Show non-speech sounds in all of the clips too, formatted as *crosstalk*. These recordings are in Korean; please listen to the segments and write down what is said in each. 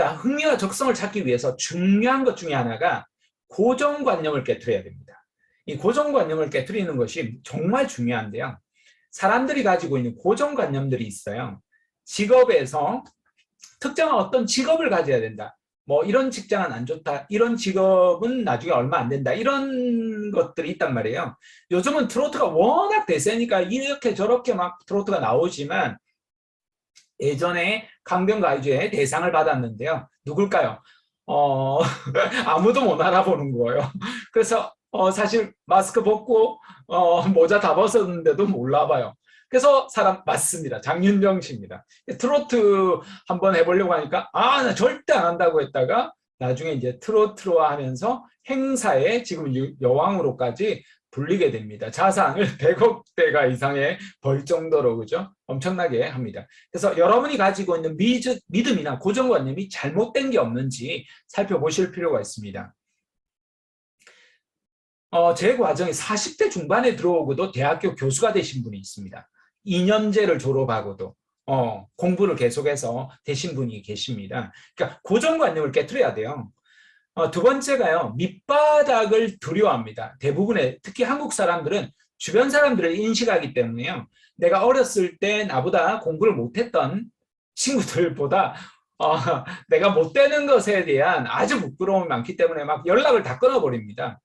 자, 흥미와 적성을 찾기 위해서 중요한 것 중에 하나가 고정관념을 깨뜨려야 됩니다. 이 고정관념을 깨뜨리는 것이 정말 중요한데요. 사람들이 가지고 있는 고정관념들이 있어요. 직업에서 특정한 어떤 직업을 가져야 된다. 뭐 이런 직장은 안 좋다. 이런 직업은 나중에 얼마 안 된다. 이런 것들이 있단 말이에요. 요즘은 트로트가 워낙 대세니까 이렇게 저렇게 막 트로트가 나오지만 예전에 강변가요제의 대상을 받았는데요. 누굴까요? 어, *laughs* 아무도 못 알아보는 거예요. 그래서 어, 사실 마스크 벗고 어, 모자 다 벗었는데도 몰라봐요. 그래서 사람 맞습니다. 장윤정 씨입니다. 트로트 한번 해보려고 하니까 아, 나 절대 안 한다고 했다가 나중에 이제 트로트로 하면서 행사에 지금 여왕으로까지 불리게 됩니다. 자산을 *laughs* 100억대가 이상의 벌 정도로 그죠? 엄청나게 합니다. 그래서 여러분이 가지고 있는 믿음이나 고정관념이 잘못된 게 없는지 살펴보실 필요가 있습니다. 어, 제 과정이 40대 중반에 들어오고도 대학교 교수가 되신 분이 있습니다. 2년제를 졸업하고도 어, 공부를 계속해서 되신 분이 계십니다. 그러니까 고정관념을 깨뜨려야 돼요. 어, 두 번째가요. 밑바닥을 두려워합니다. 대부분의 특히 한국 사람들은 주변 사람들을 인식하기 때문에요. 내가 어렸을 때 나보다 공부를 못했던 친구들보다 어, 내가 못 되는 것에 대한 아주 부끄러움이 많기 때문에 막 연락을 다 끊어버립니다.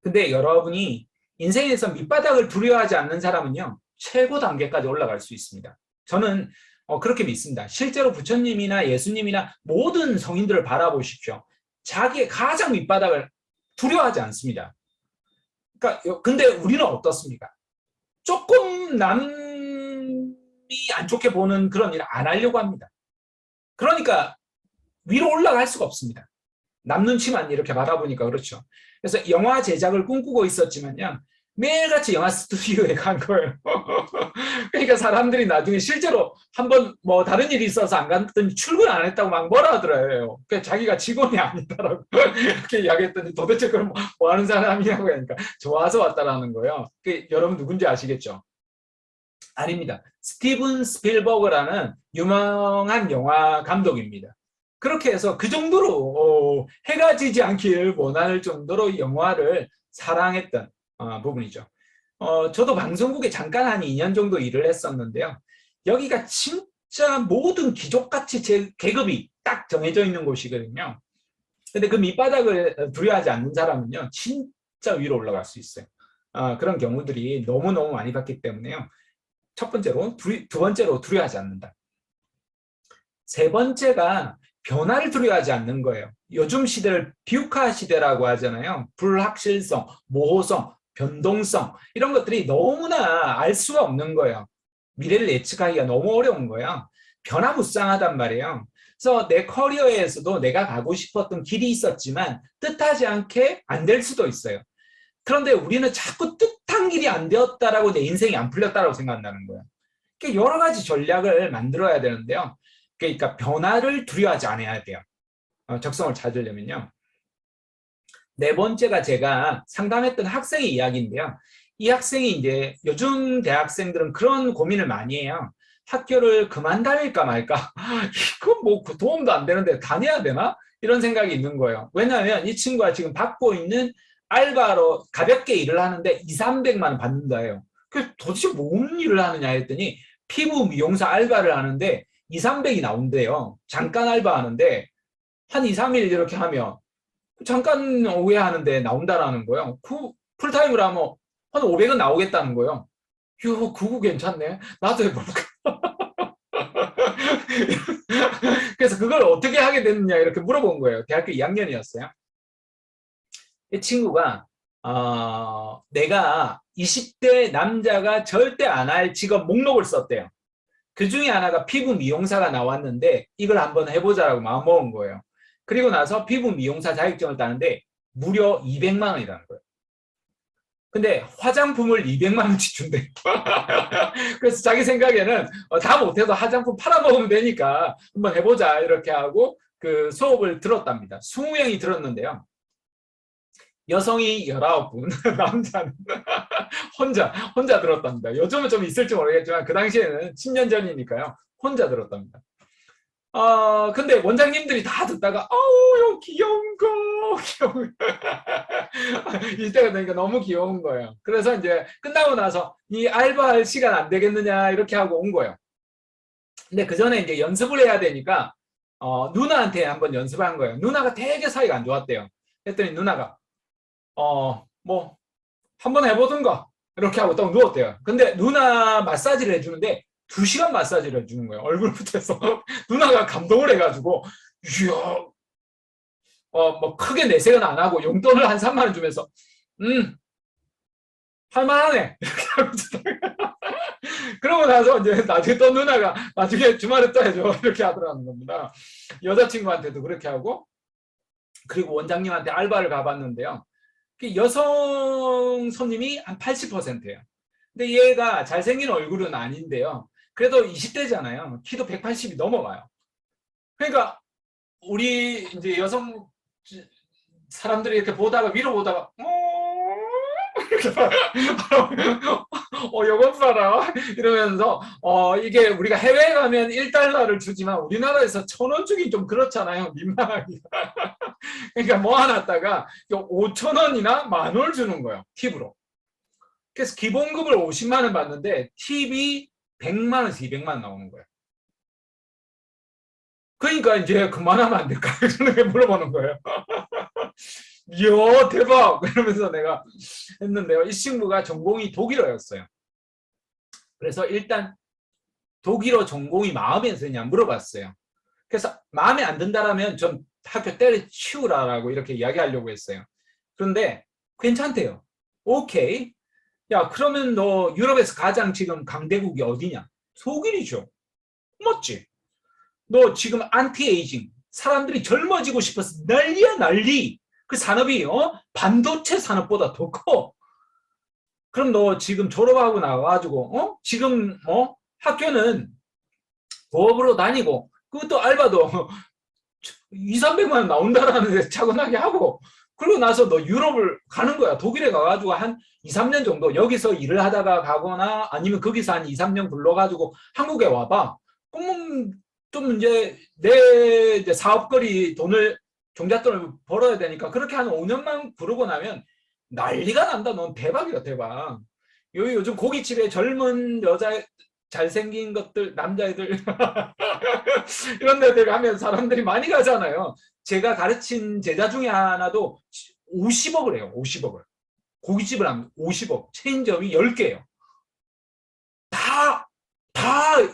근데 여러분이 인생에서 밑바닥을 두려워하지 않는 사람은요. 최고 단계까지 올라갈 수 있습니다. 저는 어, 그렇게 믿습니다. 실제로 부처님이나 예수님이나 모든 성인들을 바라보십시오. 자기의 가장 밑바닥을 두려워하지 않습니다. 그러니까 근데 우리는 어떻습니까? 조금 남이 안 좋게 보는 그런 일을 안 하려고 합니다. 그러니까 위로 올라갈 수가 없습니다. 남 눈치만 이렇게 바라보니까 그렇죠. 그래서 영화 제작을 꿈꾸고 있었지만요. 매일같이 영화 스튜디오에 간 거예요. *laughs* 그러니까 사람들이 나중에 실제로 한번 뭐 다른 일이 있어서 안 갔더니 출근 안 했다고 막 뭐라 하더라고요. 그러니까 자기가 직원이 아니다라고 이렇게 *laughs* 이야기했더니 도대체 그럼 뭐, 뭐 하는 사람이냐고 하니까 좋아서 왔다라는 거예요. 그 여러분 누군지 아시겠죠? 아닙니다. 스티븐 스필버그라는 유명한 영화 감독입니다. 그렇게 해서 그 정도로 어, 해가 지지 않길 원할 정도로 영화를 사랑했던 어, 부분이죠. 어, 저도 방송국에 잠깐 한 2년 정도 일을 했었는데요. 여기가 진짜 모든 귀족같이 제 계급이 딱 정해져 있는 곳이거든요. 근데 그 밑바닥을 두려워하지 않는 사람은요. 진짜 위로 올라갈 수 있어요. 어, 그런 경우들이 너무너무 많이 봤기 때문에요. 첫 번째로, 두, 두 번째로 두려워하지 않는다. 세 번째가 변화를 두려워하지 않는 거예요. 요즘 시대를 비우카 시대라고 하잖아요. 불확실성, 모호성, 변동성 이런 것들이 너무나 알 수가 없는 거예요. 미래를 예측하기가 너무 어려운 거예요. 변화무쌍하단 말이에요. 그래서 내 커리어에서도 내가 가고 싶었던 길이 있었지만 뜻하지 않게 안 될 수도 있어요. 그런데 우리는 자꾸 뜻한 길이 안 되었다라고 내 인생이 안 풀렸다라고 생각한다는 거예요. 그러니까 여러 가지 전략을 만들어야 되는데요. 그러니까 변화를 두려워하지 않아야 돼요. 어, 적성을 찾으려면요. 네 번째가 제가 상담했던 학생의 이야기인데요. 이 학생이 이제 요즘 대학생들은 그런 고민을 많이 해요. 학교를 그만 다닐까 말까? *laughs* 이거 뭐그 도움도 안 되는데 다녀야 되나? 이런 생각이 있는 거예요. 왜냐하면 이 친구가 지금 받고 있는 알바로 가볍게 일을 하는데 2, 300만 원 받는다 해요. 그 도대체 뭔 일을 하느냐 했더니 피부 미용사 알바를 하는데 2, 300이 나온대요. 잠깐 알바하는데 한 2, 3일 이렇게 하면 잠깐 오해 하는데 나온다라는 거예요. 그 풀타임으로 하면 한 500은 나오겠다는 거예요. 요, 그거 괜찮네. 나도 해볼까. *laughs* 그래서 그걸 어떻게 하게 됐느냐 이렇게 물어본 거예요. 대학교 2학년이었어요. 이 친구가 어, 내가 20대 남자가 절대 안 할 직업 목록을 썼대요. 그 중에 하나가 피부 미용사가 나왔는데 이걸 한번 해보자라고 마음먹은 거예요. 그리고 나서 피부 미용사 자격증을 따는데 무려 200만 원이라는 거예요. 근데 화장품을 200만 원치 준대. *laughs* 그래서 자기 생각에는 어, 다 못해도 화장품 팔아먹으면 되니까 한번 해보자 이렇게 하고 그 수업을 들었답니다. 20명이 들었는데요. 여성이 19분, *laughs* 남자는 *laughs* 혼자, 혼자 들었답니다. 요즘은 좀 있을지 모르겠지만 그 당시에는 10년 전이니까요. 혼자 들었답니다. 어, 근데 원장님들이 다 듣다가, 어우, 귀여운 거, 귀여운 거. *laughs* 이때가 되니까 너무 귀여운 거예요. 그래서 이제 끝나고 나서 이 알바할 시간 안 되겠느냐, 이렇게 하고 온 거예요. 근데 그 전에 이제 연습을 해야 되니까, 어, 누나한테 한번 연습한 거예요. 누나가 되게 사이가 안 좋았대요. 했더니 누나가, 어, 뭐, 한번 해보든가. 이렇게 하고 딱 누웠대요. 근데 누나 마사지를 해주는데, 두 시간 마사지를 해주는 거예요. 얼굴부터 해서. *laughs* 누나가 감동을 해가지고, 이야, 어, 뭐, 크게 내색은 안 하고, 용돈을 한 3만 원 주면서, 음, 할만하네. *laughs* 그러고 나서 이제 나중에 또 누나가 나중에 주말에 또 해줘. *laughs* 이렇게 하더라는 겁니다. 여자친구한테도 그렇게 하고, 그리고 원장님한테 알바를 가봤는데요. 그 여성 손님이 한 80%예요. 근데 얘가 잘생긴 얼굴은 아닌데요. 그래도 20대잖아요. 키도 180이 넘어가요. 그러니까 우리 이제 여성 사람들이 이렇게 보다가 위로 보다가 어? 이렇게 *laughs* 어 봐라. 이러면서 어 이게 우리가 해외에 가면 1달러를 주지만 우리나라에서 천 원 주긴 좀 그렇잖아요. 민망하기가 *laughs* 그러니까 모아놨다가 5천 원이나 만원 주는 거예요. 팁으로. 그래서 기본급을 50만 원 받는데 팁이 100만 원에서 200만 원 나오는 거예요. 그러니까 이제 그만하면 안 될까? *laughs* 이렇게 물어보는 거예요. *laughs* 이야 대박! *laughs* 이러면서 내가 했는데요. 이 친구가 전공이 독일어였어요. 그래서 일단 독일어 전공이 마음에 드냐 물어봤어요. 그래서 마음에 안 든다라면 좀 학교 때려치우라라고 이렇게 이야기하려고 했어요. 그런데 괜찮대요. 오케이. 야, 그러면 너 유럽에서 가장 지금 강대국이 어디냐? 독일이죠. 맞지? 너 지금 안티에이징, 사람들이 젊어지고 싶어서 난리야 난리. 그 산업이 어? 반도체 산업보다 더 커. 그럼 너 지금 졸업하고 나와가지고 어? 지금 어? 학교는 부업으로 다니고 그것도 알바도 *laughs* 2, 300만 원 나온다라는 데 차분하게 하고 그러고 나서 너 유럽을 가는 거야. 독일에 가가지고 한 2, 3년 정도 여기서 일을 하다가 가거나 아니면 거기서 한 2, 3년 불러가지고 한국에 와봐. 그러면 좀 이제 내 이제 사업거리 돈을 종잣돈을 벌어야 되니까 그렇게 한 5년만 부르고 나면 난리가 난다. 넌 대박이야 대박. 요 요즘 고깃집에 젊은 여자 잘생긴 것들 남자애들 *laughs* 이런 데들 가면 사람들이 많이 가잖아요. 제가 가르친 제자 중에 하나도 50억을 해요. 50억을. 고깃집을 하면 50억. 체인점이 10개예요. 다, 다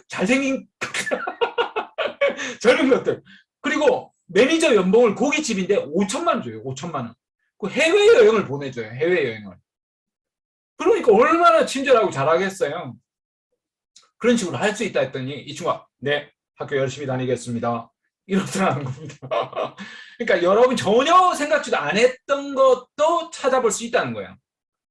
잘생긴 *laughs* 젊은 것들. 그리고 매니저 연봉을 고깃집인데 5천만 원 줘요. 5천만 원. 그 해외여행을 보내줘요. 해외여행을. 그러니까 얼마나 친절하고 잘하겠어요. 그런 식으로 할 수 있다 했더니 이 친구가 네 학교 열심히 다니겠습니다. 이러더라는 겁니다. *laughs* 그러니까 여러분 전혀 생각지도 안 했던 것도 찾아볼 수 있다는 거예요.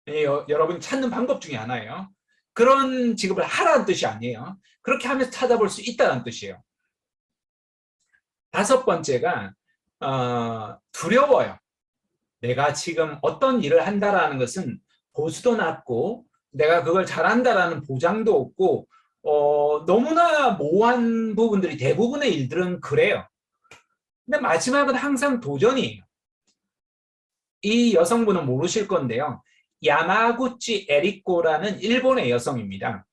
예, 여, 여러분이 찾는 방법 중에 하나예요. 그런 직업을 하라는 뜻이 아니에요. 그렇게 하면서 찾아볼 수 있다는 뜻이에요. 다섯 번째가 어, 두려워요. 내가 지금 어떤 일을 한다라는 것은 보수도 낮고 내가 그걸 잘한다라는 보장도 없고 어, 너무나 모호한 부분들이 대부분의 일들은 그래요. 근데 마지막은 항상 도전이에요. 이 여성분은 모르실 건데요. 야마구치 에리코라는 일본의 여성입니다.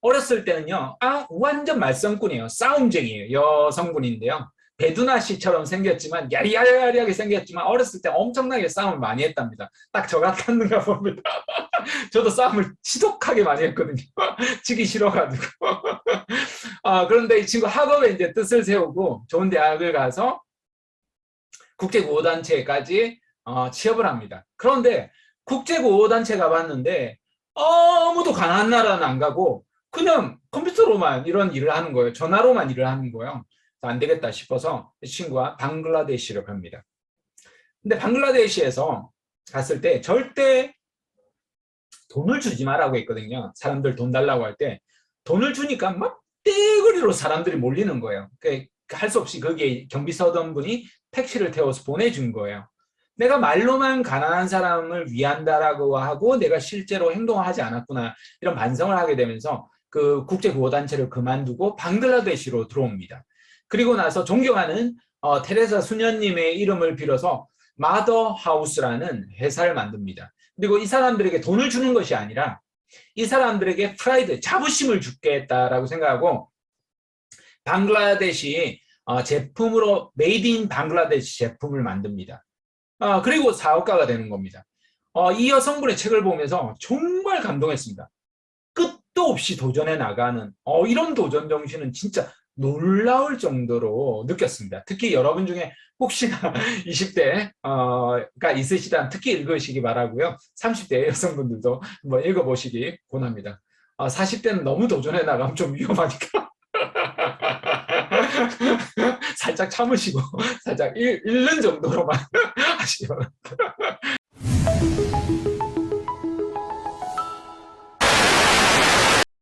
어렸을 때는요, 아, 완전 말썽꾼이에요. 싸움쟁이에요. 여성분인데요. 배두나 씨처럼 생겼지만, 야리야리하게 생겼지만, 어렸을 때 엄청나게 싸움을 많이 했답니다. 딱 저 같았는가 봅니다. *laughs* *laughs* 저도 싸움을 지독하게 많이 했거든요. *laughs* 지기 싫어가지고. *laughs* 아, 그런데 이 친구 학업에 이제 뜻을 세우고 좋은 대학을 가서 국제구호단체까지 어, 취업을 합니다. 그런데 국제구호단체 가봤는데 아무도 가난한 나라는 안 가고 그냥 컴퓨터로만 이런 일을 하는 거예요. 전화로만 일을 하는 거예요. 안 되겠다 싶어서 이 친구가 방글라데시를 갑니다. 근데 방글라데시에서 갔을 때 절대 돈을 주지 말라고 했거든요. 사람들 돈 달라고 할 때 돈을 주니까 막 떼거리로 사람들이 몰리는 거예요. 할수 없이 거기에 경비 서던 분이 택시를 태워서 보내준 거예요. 내가 말로만 가난한 사람을 위한다라고 하고 내가 실제로 행동을 하지 않았구나 이런 반성을 하게 되면서 그 국제 구호 단체를 그만두고 방글라데시로 들어옵니다. 그리고 나서 존경하는 어, 테레사 수녀님의 이름을 빌어서 마더 하우스라는 회사를 만듭니다. 그리고 이 사람들에게 돈을 주는 것이 아니라 이 사람들에게 프라이드, 자부심을 주겠다라고 생각하고 방글라데시 어, 제품으로 메이드 인 방글라데시 제품을 만듭니다. 어, 그리고 사업가가 되는 겁니다. 어, 이 여성분의 책을 보면서 정말 감동했습니다. 끝도 없이 도전해 나가는 어, 이런 도전 정신은 진짜 놀라울 정도로 느꼈습니다. 특히 여러분 중에 혹시나 *laughs* 20대가 있으시다면 특히 읽으시기 바라고요. 30대 여성분들도 한번 읽어보시기 권합니다. 아, 40대는 너무 도전해 나가면 좀 위험하니까 *laughs* 살짝 참으시고 살짝 읽, 읽는 정도로만 *laughs* 바랍니다.